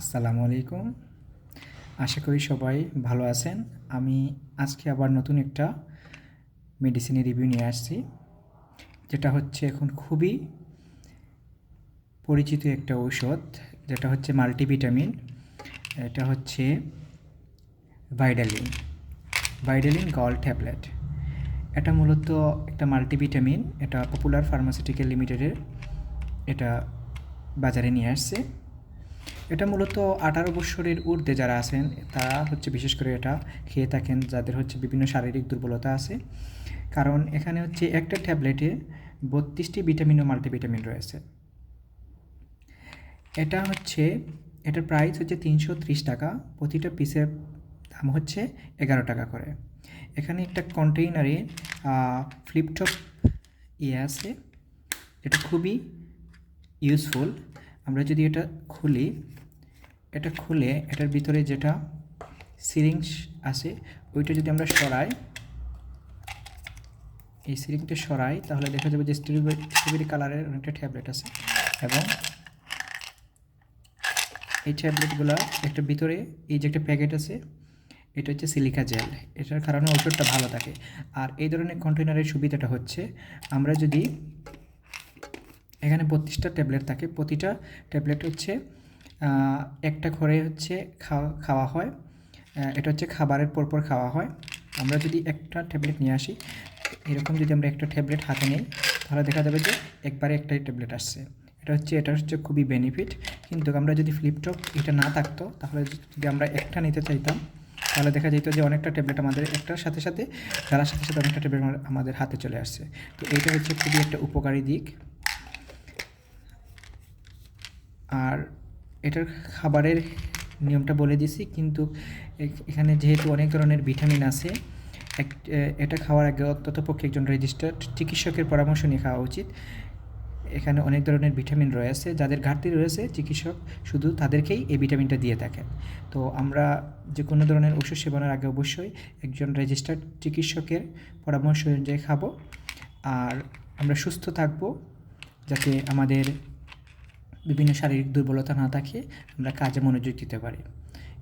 আসসালামু আলাইকুম। আশা করি সবাই ভালো আছেন। আমি আজকে আবার নতুন একটা মেডিসিনের রিভিউ নিয়ে আসছি, যেটা হচ্ছে এখন খুবই পরিচিত একটা ঔষধ, যেটা হচ্ছে মাল্টিভিটামিন এটা হচ্ছে ভাইডালিন ভাইডালিন গল ট্যাবলেট এটা মূলত একটা মাল্টিভিটামিন এটা পপুলার ফার্মাসিউটিক্যাল লিমিটেডের এটা বাজারে নিয়ে আসছে। এটা মূলত আঠারো বছরের ঊর্ধ্বে যারা আছেন, তারা হচ্ছে বিশেষ করে এটা খেয়ে থাকেন, যাদের হচ্ছে বিভিন্ন শারীরিক দুর্বলতা আছে। কারণ এখানে হচ্ছে একটা ট্যাবলেটে বত্রিশটি ভিটামিন ও মাল্টিভিটামিন রয়েছে। এটা হচ্ছে, এটার প্রাইস হচ্ছে তিনশো ত্রিশ টাকা, প্রতিটা পিসের দাম হচ্ছে এগারো টাকা করে। এখানে একটা কন্টেইনারে ফ্লিপটপ ইয়ে আছে, এটা খুবই ইউজফুল আমরা যদি এটা খুলি, এটা খুলে এটার ভিতরে যেটা সিরিঞ্জ আছে, ওইটা যদি আমরা সরাই, এই সিরিংটা সরাই, তাহলে দেখা যাবে যে স্ট্রবেরি কালারের অনেকটা ট্যাবলেট আছে এবং এই ট্যাবলেটগুলো একটা ভিতরে, এই যে একটা প্যাকেট আছে, এটা হচ্ছে সিলিকা জেল এটার কারণে ওষুধটা ভালো থাকে। আর এই ধরনের কন্টেনারের সুবিধাটা হচ্ছে, আমরা যদি এখানে বত্রিশটা ট্যাবলেট থাকে। প্রতিটা ট্যাবলেট হচ্ছে একটা করে হচ্ছে খাওয়া খাওয়া হয়। এটা হচ্ছে খাবারের পরপর খাওয়া হয়। আমরা যদি একটা ট্যাবলেট নিয়ে আসি, এরকম যদি আমরা একটা ট্যাবলেট হাতে নিই, তাহলে দেখা যাবে যে একবারে একটাই ট্যাবলেট আসছে। এটা হচ্ছে এটা হচ্ছে খুবই বেনিফিট কিন্তু আমরা যদি ফ্লিপটপ এটা না থাকতো, তাহলে যদি আমরা একটা নিতে চাইতাম, তাহলে দেখা যেত যে অনেকটা ট্যাবলেট আমাদের, একটার সাথে সাথে খেলার সাথে সাথে অনেকটা ট্যাবলেট আমাদের হাতে চলে আসছে। তো এইটা হচ্ছে খুবই একটা উপকারী দিক। আর এটার খাবারের নিয়মটা বলে দিছি কিন্তু এখানে যেহেতু অনেক ধরনের ভিটামিন আছে, এক এটা খাওয়ার আগে অন্তত পক্ষে একজন রেজিস্টার্ড চিকিৎসকের পরামর্শ নিয়ে খাওয়া উচিত। এখানে অনেক ধরনের ভিটামিন রয়েছে, যাদের ঘাটতি রয়েছে, চিকিৎসক শুধু তাদেরকেই এই ভিটামিনটা দিয়ে থাকেন। তো আমরা যে কোনো ধরনের ওষুধ সেবনের আগে অবশ্যই একজন রেজিস্টার্ড চিকিৎসকের পরামর্শ অনুযায়ী খাব। আর আমরা সুস্থ থাকব, যাতে আমাদের বিভিন্ন শারীরিক দুর্বলতা না থাকে আমরা কাজে মনোযোগ দিতে পারি।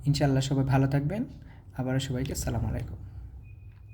ইনশাআল্লাহ সবাই ভালো থাকবেন। আবারও সবাইকে সালাম আলাইকুম।